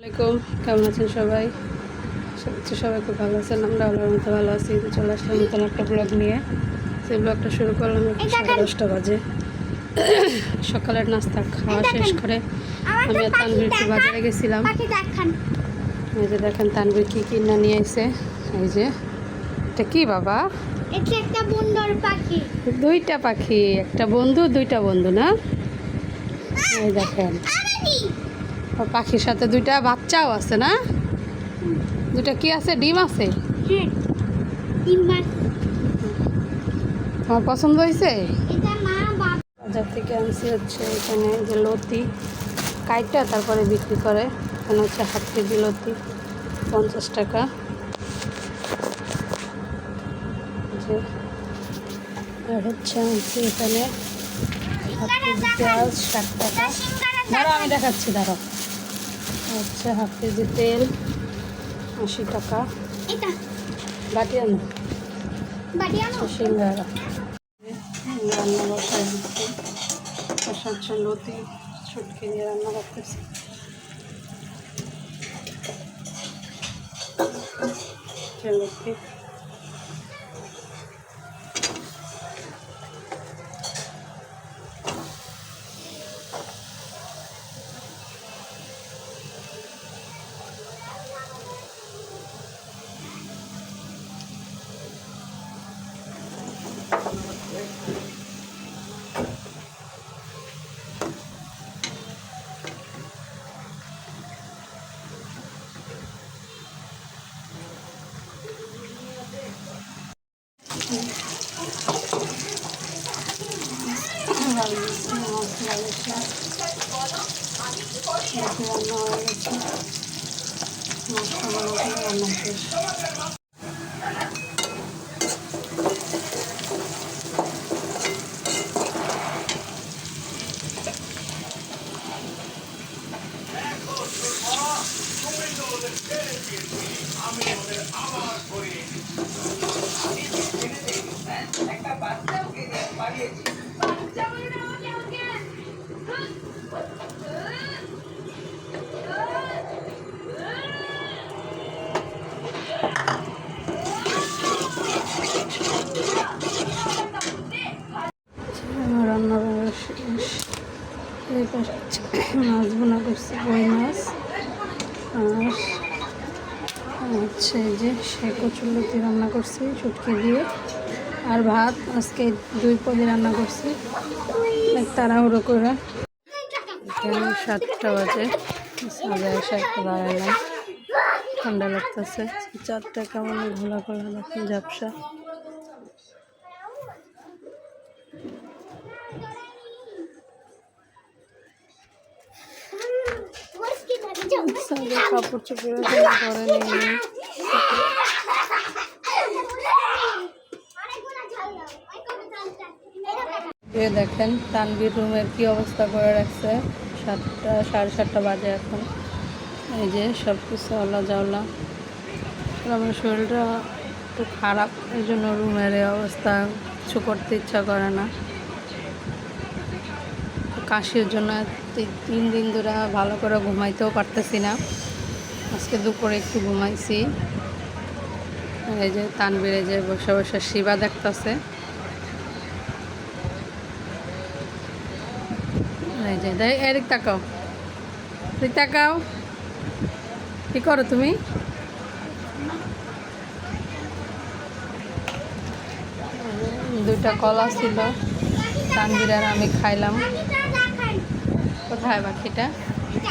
আসসালামাইকুম কেমন আছেন সবাই? সবাই খুব ভালো আছেন আমরা আল্লাহর মতো ভালো আছি। তো চলে আসলাম নতুন একটা ব্লগ নিয়ে। সেই ব্লগটা শুরু করলাম সাড়ে দশটা বাজে। সকালের নাস্তা খাওয়া শেষ করে আমি আর তানভীর একটু বাজারে গেছিলাম। এই যে দেখেন তানভীর কী কিনা নিয়ে এসে এই যে এটা কি বাবা? দুইটা পাখি একটা বন্ধু দুইটা বন্ধু না? এই দেখেন। আর পাখির সাথে দুইটা বাচ্চাও আছে না? দুইটা কি আছে? ডিম আছে? হ্যাঁ তোমার পছন্দ হয়েছে? বাজার থেকে আনছি হচ্ছে এখানে যে লতি কাইটটা তারপরে বিক্রি করে। এখানে হচ্ছে হাফ কেজি লতি পঞ্চাশ টাকা। আর হচ্ছে আনছি এখানে হাফ কেজি পেঁয়াজ ষাট টাকা। দাঁড়াও আমি দেখাচ্ছি দাঁড়াও। হচ্ছে হাফ কেজি তেল আশি টাকা। বাটি আনো। সিঙ্গারা। রান্না বসায় দিচ্ছি। বসাচ্ছে লতি ছুটকি নিয়ে রান্না করতেছি। লতি মশলা দিচ্ছি লতি রান্না হয়ে গেছে মশলা বানাতে রান্না শেষ আমার রান্না বান্না শেষ এই পাশে হচ্ছে মাছ বোনা করছি কই মাছ আর হচ্ছে যে সে কচুরলতি রান্না করছি চুটকি দিয়ে। আর ভাত, আজকে দুই পদে রান্না করছি। তাড়াহুড়ো করে। সাতটা বাজে। একটা দাঁড়ালাম ঠান্ডা লাগতেছে। চারটা কেমন ঘোলা ঘোলা দেখুন ঝাপসা। কাপড় চোপড় করে নিয়ে এ দেখেন তানবির রুমের কি অবস্থা করে রাখছে। সাতটা, সাড়ে সাতটা বাজে এখন। এই যে সব কিছু আল্লাহ জাওলা আমার শরীরটা একটু খারাপ, এই জন্য রুমের এই অবস্থা, কিছু করতে ইচ্ছা করে না। কাশির জন্য তিন দিন ধরে ভালো করে ঘুমাইতেও পারতেছি না। আজকে দুপুরে একটু ঘুমাইছি। এই যে তানবির যে বসে বসে শিবা দেখতেছে। এই যে দেখ এদিক তাকাও। তুই তাকাও। কি করো তুমি? দুইটা কলা ছিল তানবির আর আমি খাইলাম। কোথায় পাখিটা?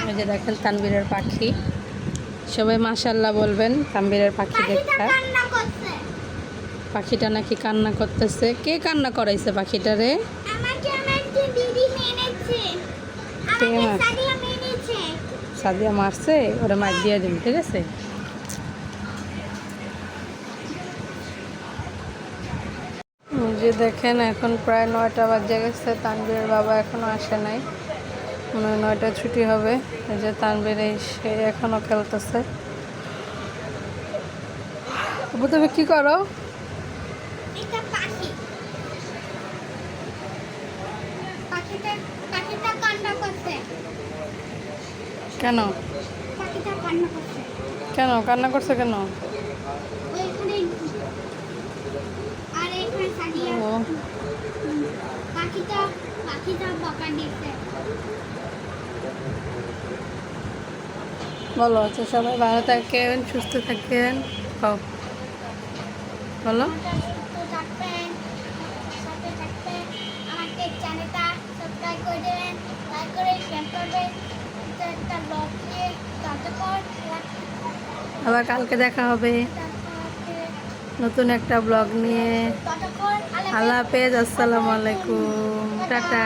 এই যে দেখেন তানবীরের পাখি। সবাই মাশাল্লাহ বলবেন তানবিরের পাখি দেখা। পাখিটা নাকি কান্না করতেছে। কে কান্না করাইছে পাখিটারে সাদিয়া মারছে। ওরা মার দিয়ে দিন ঠিক আছে? যে দেখেন এখন প্রায় নয়টা বাজে গেছে তানবীরের বাবা এখনও আসে নাই। মনে হয় নয়টা ছুটি হবে। এই যে তানবীর এই সে এখনও খেলতেছে। তুমি কি করো এটা পাখি পাখিটা পাখিটা কান্না করছে কেন? কেন? কান্না করছ কেন? বলো আচ্ছা সবাই ভালো থাকেন সুস্থ থাকেন। বলো। সাবস্ক্রাইব করে দেবেন লাইক করে শেয়ার করবেন। আবার কালকে দেখা হবে। নতুন একটা ব্লগ নিয়ে। আল্লাহ হাফেজ। আসসালামু আলাইকুম। টাটা।